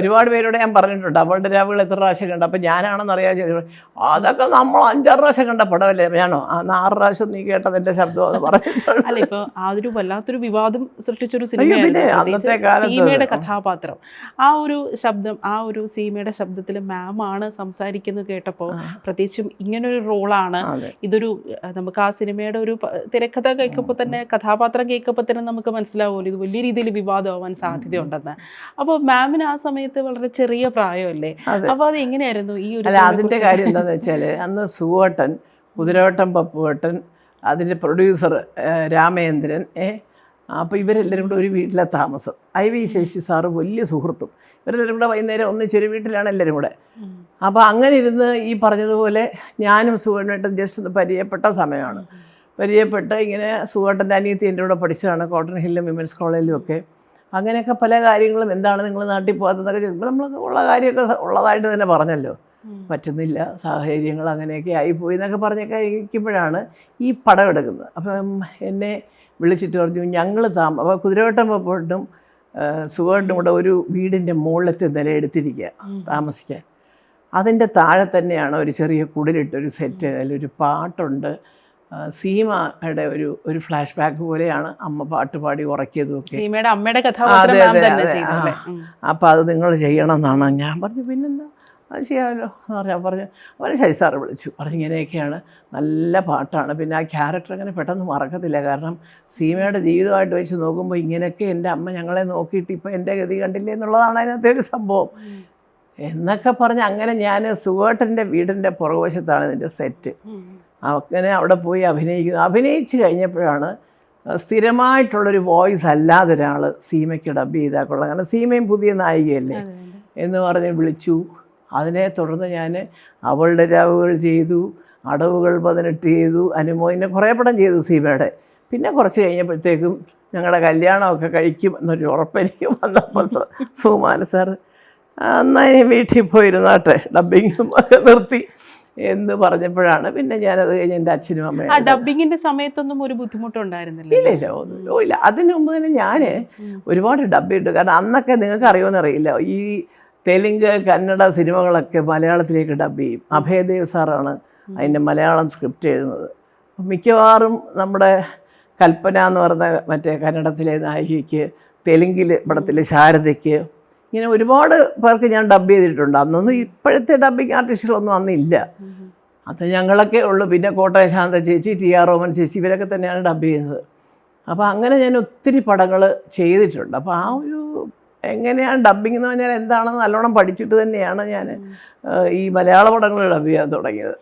ഒരുപാട് പേരോട് ഞാൻ പറഞ്ഞിട്ടുണ്ട് അവളുടെ രാവുകൾ എത്ര പ്രാവശ്യം കണ്ട? അപ്പം ഞാനാണെന്ന് അറിയാതെ അതൊക്കെ നമ്മൾ അഞ്ചാറ് പ്രാവശ്യം കണ്ട പടമല്ലേ? ഞാനോ ആറ് പ്രാവശ്യം നീ കേട്ടതിന്റെ ശബ്ദം എന്ന് പറഞ്ഞിട്ടുണ്ട്. അല്ല ഇപ്പൊ ആ ഒരു വല്ലാത്തൊരു വിവാദം സൃഷ്ടിച്ചൊരു സീമയുടെ കഥാപാത്രം. ആ ഒരു ശബ്ദം ആ ഒരു സീമയുടെ ശബ്ദത്തിൽ മാം ആണ് സംസാരിക്കുന്നത് കേട്ടപ്പോൾ പ്രത്യേകിച്ചും ഇങ്ങനൊരു റോളാണ്. ഇതൊരു നമുക്ക് ആ സിനിമയുടെ ഒരു തിരക്കഥ കേൾക്കുമ്പോൾ തന്നെ കഥാപാത്രം കേൾക്കുമ്പോൾ തന്നെ നമുക്ക് മനസ്സിലാവുമല്ലോ ഇത് വലിയ രീതിയിൽ വിവാദമാവാൻ സാധ്യതയുണ്ടെന്ന്. അപ്പോൾ മാമിന് ആ സമയത്ത് വളരെ ചെറിയ പ്രായമല്ലേ? അപ്പൊ അത് എങ്ങനെയായിരുന്നു ഈ ഒരു അല്ല അതിന്റെ കാര്യം എന്താണെന്ന് വെച്ചാൽ അന്ന് സുവേട്ടൻ കുതിരവട്ടം പപ്പുവേട്ടൻ അതിന്റെ പ്രൊഡ്യൂസർ രാമേന്ദ്രൻ ഏ അപ്പോൾ ഇവരെല്ലാവരും കൂടെ ഒരു വീട്ടിലെ താമസം. ഐ വി ശശി സാറ് വലിയ സുഹൃത്തും. ഇവരെല്ലാവരും കൂടെ വൈകുന്നേരം ഒന്നിച്ചൊരു വീട്ടിലാണ് എല്ലാവരും കൂടെ. അപ്പോൾ അങ്ങനെ ഇരുന്ന് ഈ പറഞ്ഞതുപോലെ ഞാനും സുവേട്ടൻ ജസ്റ്റ് ഒന്ന് പരിചയപ്പെട്ട സമയമാണ്. പരിചയപ്പെട്ട് ഇങ്ങനെ സുഖേട്ടന്റെ അനിയത്തി എന്റെ കൂടെ പഠിച്ചതാണ്. കോട്ടൺ ഹില്ലും വിമൻസ് കോളേജിലും ഒക്കെ. അങ്ങനെയൊക്കെ പല കാര്യങ്ങളും എന്താണ് നിങ്ങൾ നാട്ടിൽ പോകാത്തതൊക്കെ ചോദിക്കുമ്പോൾ നമ്മൾ ഉള്ള കാര്യമൊക്കെ ഉള്ളതായിട്ട് തന്നെ പറഞ്ഞല്ലോ. പറ്റുന്നില്ല സാഹചര്യങ്ങൾ അങ്ങനെയൊക്കെ ആയിപ്പോയി എന്നൊക്കെ പറഞ്ഞൊക്കെ ഇരിക്കുമ്പോഴാണ് ഈ പടം എടുക്കുന്നത്. അപ്പം എന്നെ വിളിച്ചിട്ട് പറഞ്ഞു ഞങ്ങൾ താമ അപ്പോൾ കുതിരവട്ടം പോയിട്ടും സുഖമായിട്ടും കൂടെ ഒരു വീടിന്റെ മുകളിലത്തെ നില എടുത്തിരിക്കുക താമസിക്കാൻ. അതിന്റെ താഴെ തന്നെയാണ് ഒരു ചെറിയ കുടിലിട്ടൊരു സെറ്റ് അതിലൊരു പാട്ടുണ്ട്. സീമയുടെ ഒരു ഒരു ഫ്ലാഷ് ബാക്ക് പോലെയാണ് അമ്മ പാട്ട് പാടി ഉറക്കിയതും ഒക്കെ. സീമയുടെ അമ്മയുടെ കഥ അതെ, അതെ, അതെ. അപ്പോൾ അത് നിങ്ങൾ ചെയ്യണം എന്നാണ് ഞാൻ പറഞ്ഞു. പിന്നെന്താ? അത് ചെയ്യാമല്ലോ എന്ന് പറഞ്ഞാൽ പറഞ്ഞു. അവർ ശൈസാർ വിളിച്ചു. പറഞ്ഞു ഇങ്ങനെയൊക്കെയാണ്. നല്ല പാട്ടാണ്. പിന്നെ ആ ക്യാരക്ടർ അങ്ങനെ പെട്ടെന്ന് മറക്കത്തില്ല. കാരണം സീമയുടെ ജീവിതമായിട്ട് വെച്ച് നോക്കുമ്പോൾ ഇങ്ങനെയൊക്കെ എന്റെ അമ്മ ഞങ്ങളെ നോക്കിയിട്ട് ഇപ്പോൾ എന്റെ ഗതി കണ്ടില്ലേ എന്നുള്ളതാണ് അതിനകത്തെ ഒരു സംഭവം. എന്നൊക്കെ പറഞ്ഞ് അങ്ങനെ ഞാൻ സുഗേട്ടന്റെ വീടിന്റെ പുറകുവശത്താണ് ഇതിന്റെ സെറ്റ്. അങ്ങനെ അവിടെ പോയി അഭിനയിക്കുന്നു. അഭിനയിച്ച് കഴിഞ്ഞപ്പോഴാണ് സ്ഥിരമായിട്ടുള്ളൊരു വോയിസ് അല്ലാതെ ഒരാൾ സീമയ്ക്ക് ഡബ് ചെയ്താൽ കൊള്ളാം. കാരണം സീമയും പുതിയ നായികയല്ലേ. എന്ന് പറഞ്ഞ് വിളിച്ചു. അതിനെ തുടർന്ന് ഞാൻ അവളുടെ രാവുകൾ ചെയ്തു അടവുകൾ പതിനെട്ട് ചെയ്തു അനുമോദിനെ കുറേ പടം ചെയ്തു സീമയുടെ. പിന്നെ കുറച്ച് കഴിഞ്ഞപ്പോഴത്തേക്കും ഞങ്ങളുടെ കല്യാണമൊക്കെ കഴിക്കും എന്നൊരു ഉറപ്പെനിക്ക് വന്നപ്പോൾ സുമാൻ സാർ എന്നാൽ ഇനി വീട്ടിൽ പോയിരുന്നാട്ടെ ഡബിങ്ങും ഒക്കെ നിർത്തി. എന്ന് പറഞ്ഞപ്പോഴാണ് പിന്നെ ഞാനത് കഴിഞ്ഞ് എന്റെ അച്ഛനും അമ്മയും ഡബിങ്ങിന്റെ സമയത്തൊന്നും ഒരു ബുദ്ധിമുട്ടുണ്ടായിരുന്നില്ല ഇല്ല ഇല്ല ഒന്നും ഇല്ല. അതിനു മുമ്പ് തന്നെ ഞാൻ ഒരുപാട് ഡബ് ഇട്ടു. കാരണം അന്നൊക്കെ നിങ്ങൾക്ക് അറിയുമെന്ന് അറിയില്ല. ഈ തെലുങ്ക് കന്നഡ സിനിമകളൊക്കെ മലയാളത്തിലേക്ക് ഡബ് ചെയ്യും. അഭയദേവ് സാറാണ് അതിന്റെ മലയാളം സ്ക്രിപ്റ്റ് എഴുതുന്നത്. മിക്കവാറും നമ്മുടെ കൽപ്പന എന്ന് പറഞ്ഞ മറ്റേ കന്നഡത്തിലെ നായികയ്ക്ക് തെലുങ്കിൽ പടത്തിലെ ശാരദയ്ക്ക് ഇങ്ങനെ ഒരുപാട് പേർക്ക് ഞാൻ ഡബ് ചെയ്തിട്ടുണ്ട്. അന്നൊന്നും ഇപ്പോഴത്തെ ഡബിങ് ആർട്ടിസ്റ്റുകളൊന്നും അന്നില്ല. അത് ഞങ്ങളൊക്കെ ഉള്ളു. പിന്നെ കോട്ടയം ശാന്ത ചേച്ചി ടി ആർ റോമൻ ചേച്ചി ഇവരൊക്കെ തന്നെയാണ് ഡബ് ചെയ്യുന്നത്. അപ്പോൾ അങ്ങനെ ഞാൻ ഒത്തിരി പടങ്ങൾ ചെയ്തിട്ടുണ്ട്. അപ്പോൾ ആ ഒരു എങ്ങനെയാണ് ഡബ്ബിങ് എന്ന് പറഞ്ഞാൽ എന്താണെന്ന് നല്ലോണം പഠിച്ചിട്ട് തന്നെയാണ് ഞാൻ ഈ മലയാള പടങ്ങൾ ഡബ് ചെയ്യാൻ തുടങ്ങിയത്.